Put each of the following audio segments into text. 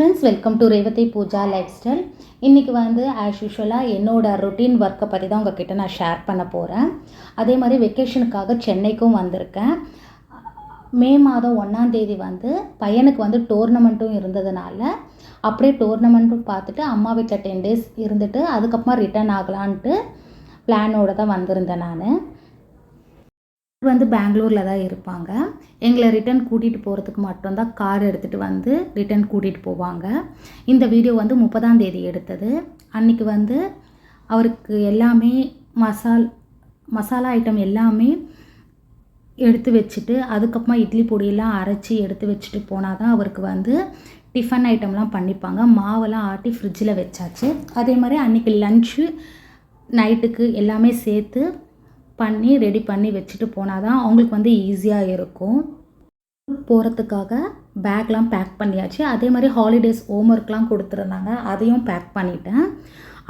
Friends welcome to Revathi Pooja lifestyle இன்றைக்கி வந்து as யூஷுவலாக என்னோடய ரொட்டீன் ஒர்க்கை பற்றி தான் உங்ககிட்ட நான் ஷேர் பண்ண போகிறேன் அதே மாதிரி வெக்கேஷனுக்காக சென்னைக்கும் வந்திருக்கேன். மே மாதம் ஒன்றாந்தேதி வந்து பையனுக்கு வந்து டோர்னமெண்ட்டும் இருந்ததுனால அப்படியே டோர்னமெண்ட்டும் பார்த்துட்டு அம்மா வீட்டில் டென் டேஸ் இருந்துட்டு அதுக்கப்புறமா ரிட்டர்ன் ஆகலான்ட்டு பிளானோடு தான் வந்திருந்தேன் நான். வந்து பெங்களூரில் தான் இருப்பாங்க. எங்களை ரிட்டன் கூட்டிகிட்டு போகிறதுக்கு மட்டும்தான் கார் எடுத்துகிட்டு வந்து ரிட்டன் கூட்டிகிட்டு போவாங்க. இந்த வீடியோ வந்து முப்பதாம் தேதி எடுத்தது. அன்றைக்கி வந்து அவருக்கு எல்லாமே மசால் மசாலா ஐட்டம் எல்லாமே எடுத்து வச்சுட்டு அதுக்கப்புறமா இட்லி பொடியெல்லாம் அரைச்சி எடுத்து வச்சுட்டு போனால் தான் அவருக்கு வந்து டிஃபன் ஐட்டம்லாம் பண்ணிப்பாங்க. மாவெல்லாம் ஆட்டி ஃப்ரிட்ஜில் வச்சாச்சு. அதே மாதிரி அன்றைக்கி லன்ச்சு நைட்டுக்கு எல்லாமே சேர்த்து பண்ணி ரெடி பண்ணி வச்சுட்டு போனால் தான் அவங்களுக்கு வந்து ஈஸியாக இருக்கும். போகிறதுக்காக பேக்லாம் பேக் பண்ணியாச்சு. அதே மாதிரி ஹாலிடேஸ் ஹோம்ஒர்க்லாம் கொடுத்துருந்தாங்க. அதையும் பேக் பண்ணிட்டேன்.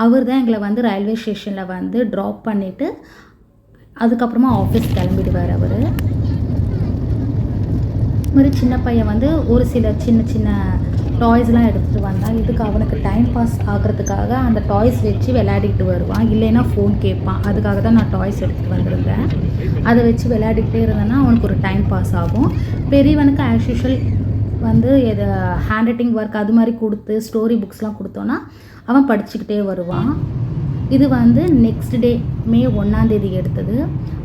அவர் தான் எங்களை வந்து ரயில்வே ஸ்டேஷனில் வந்து ட்ராப் பண்ணிவிட்டு அதுக்கப்புறமா ஆஃபீஸ் கிளம்பிடுவார் அவர். மாதிரி சின்ன பையன் வந்து ஒரு சில சின்ன சின்ன டாய்ஸ்லாம் எடுத்துகிட்டு வந்தான் இதுக்கு அவனுக்கு டைம் பாஸ் ஆகிறதுக்காக அந்த டாய்ஸ் வச்சு விளையாடிட்டு வருவான். இல்லைன்னா ஃபோன் கேட்பான். அதுக்காக தான் நான் டாய்ஸ் எடுத்துகிட்டு வந்திருந்தேன். அதை வச்சு விளையாடிக்கிட்டே இருந்தேன்னா அவனுக்கு ஒரு டைம் பாஸ் ஆகும். பெரியவனுக்கு ஆஸ் யூஷுவல் வந்து எதை ஹேண்ட் ரைட்டிங் ஒர்க் அது மாதிரி கொடுத்து ஸ்டோரி புக்ஸ்லாம் கொடுத்தோன்னா அவன் படிச்சுக்கிட்டே வருவான். இது வந்து நெக்ஸ்ட் டே மே ஒன்றாந்தேதி எடுத்தது.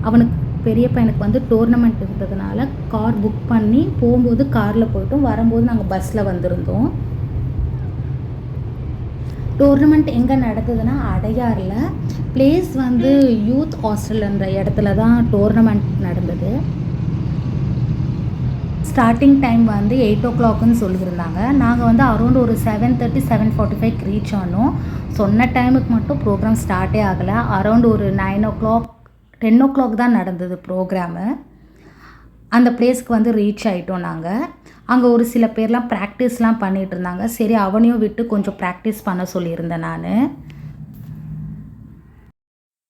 அவனுக்கு பெரிய பையனுக்கு வந்து டோர்னமெண்ட் இருந்ததுனால கார் புக் பண்ணி போகும்போது காரில் போயிட்டோம். வரும்போது நாங்கள் பஸ்ஸில் வந்திருந்தோம். டோர்னமெண்ட் எங்கே நடந்ததுன்னா அடையாரில். பிளேஸ் வந்து யூத் ஹாஸ்டல்ன்ற இடத்துல தான் டோர்னமெண்ட் நடந்தது. ஸ்டார்டிங் டைம் வந்து எயிட் ஓ கிளாக்குன்னு சொல்லியிருந்தாங்க. நாங்கள் வந்து அரௌண்ட் ஒரு seven thirty seven forty five reach ஆனோம். சொன்ன டைமுக்கு மட்டும் ப்ரோக்ராம் ஸ்டார்ட்டே ஆகலை. அரௌண்ட் ஒரு nine o'clock ten o'clock தான் நடந்தது ப்ரோக்ராமு அந்த பிளேஸ்க்கு வந்து ரீச் ஆகிட்டோம் நாங்கள் அங்கே ஒரு சில பேர்லாம் ப்ராக்டிஸ்லாம் பண்ணிகிட்டு இருந்தாங்க. சரி அவனையும் விட்டு கொஞ்சம் ப்ராக்டிஸ் பண்ண சொல்லியிருந்தேன் நான்.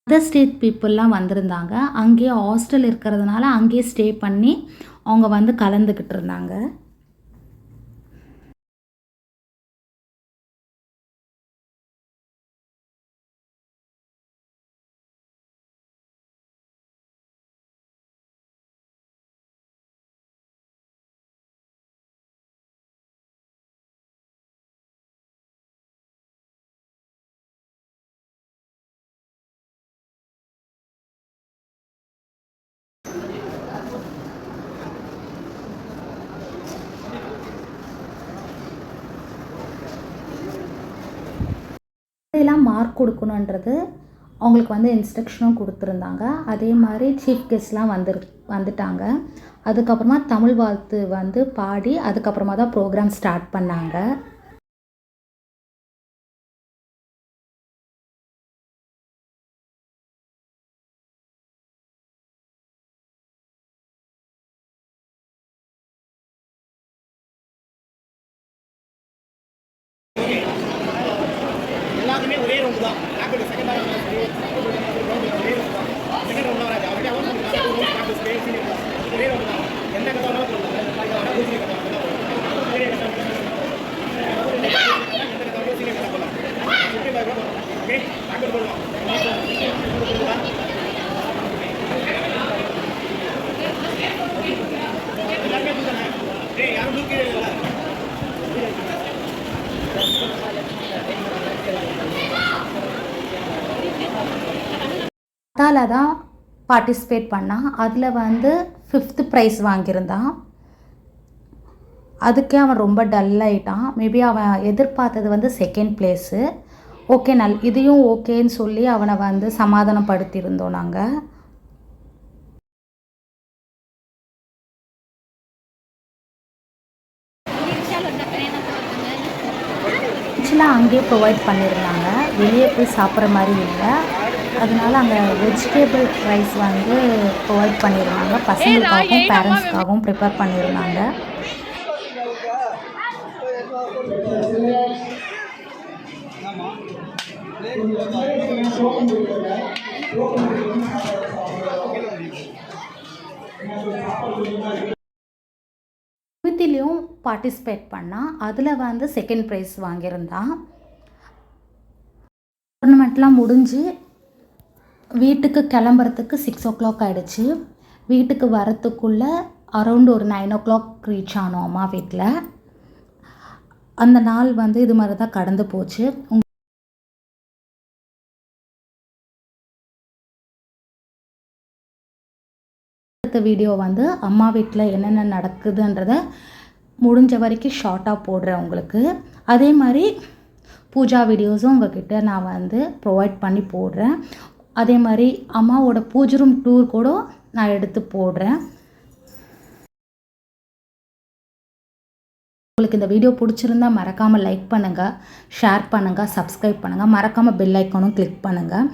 அதர் ஸ்டேட் பீப்புளெலாம் வந்திருந்தாங்க. அங்கேயே ஹாஸ்டல் இருக்கிறதுனால அங்கேயே ஸ்டே பண்ணி அவங்க வந்து கலந்துக்கிட்டு இருந்தாங்க. எப்படிலாம் மார்க் கொடுக்கணுன்றது அவங்களுக்கு வந்து இன்ஸ்ட்ரக்ஷனும் கொடுத்துருந்தாங்க. அதே மாதிரி சீஃப் கெஸ்ட்லாம் வந்துரு வந்துட்டாங்க. அதுக்கப்புறமா தமிழ் வாழ்த்து வந்து பாடி அதுக்கப்புறமா தான் ப்ரோக்ராம் ஸ்டார்ட் பண்ணாங்க. அதால தான் பார்ட்டிசிபேட் பண்ணான் அதில் வந்து ஃபிஃப்த்து ப்ரைஸ் வாங்கியிருந்தான். அதுக்கே அவன் ரொம்ப டல் ஆகிட்டான் மேபி அவன் எதிர்பார்த்தது வந்து செகண்ட் ப்ளேஸு ஓகே நல் இதையும் ஓகேன்னு சொல்லி அவனை வந்து சமாதானப்படுத்தியிருந்தோம் நாங்கள் ஆக்சுவலாக அங்கேயே ப்ரொவைட் பண்ணியிருந்தாங்க. வெளியே போய் சாப்பிட்ற மாதிரி இல்லை. அதனால அங்கே வெஜிடேபிள் ரைஸ் வந்து ப்ரொவைட் பண்ணியிருந்தாங்க. பசங்களுக்காகவும் பேரண்ட்ஸ்க்காகவும் ப்ரிப்பேர் பண்ணியிருந்தாங்க. குவித்திலையும் பார்ட்டிசிபேட் பண்ணால் அதில் வந்து செகண்ட் ப்ரைஸ் வாங்கியிருந்தான் டோர்னமெண்ட்லாம் முடிஞ்சு வீட்டுக்கு கிளம்புறதுக்கு சிக்ஸ் ஓ கிளாக் ஆகிடுச்சு வீட்டுக்கு வரத்துக்குள்ளே அரௌண்ட் ஒரு நைன் ஓ கிளாக் ரீச் ஆனோம் அம்மா வீட்டில் அந்த நாள் வந்து இது மாதிரி தான் கடந்து போச்சு. அடுத்த வீடியோ வந்து அம்மா வீட்டில் என்னென்ன நடக்குதுன்றத முடிஞ்ச வரைக்கும் ஷார்ட்டாக போடுறேன் உங்களுக்கு. அதே மாதிரி பூஜா வீடியோஸும் உங்ககிட்ட நான் வந்து ப்ரொவைட் பண்ணி போடுறேன். அதே மாதிரி அம்மாவோட பூஜை ரூம் டூர் கூட நான் எடுத்து போடுறேன். உங்களுக்கு இந்த வீடியோ பிடிச்சிருந்தா மறக்காமல் லைக் பண்ணுங்கள் ஷேர் பண்ணுங்கள் சப்ஸ்கிரைப் பண்ணுங்கள் மறக்காமல் பெல் ஐக்கானும் கிளிக் பண்ணுங்கள்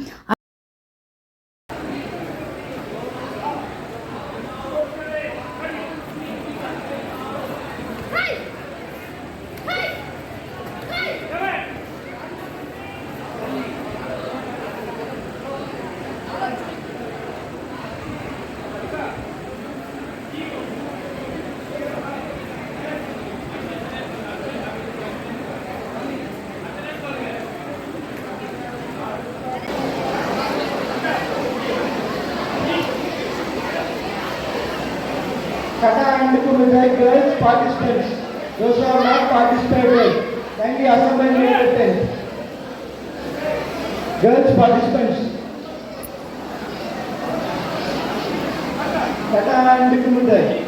Kata and Kumudai girls participants. Those who have not participated, kindly assemble near the tent. Girls participants. Kata and Kumudai.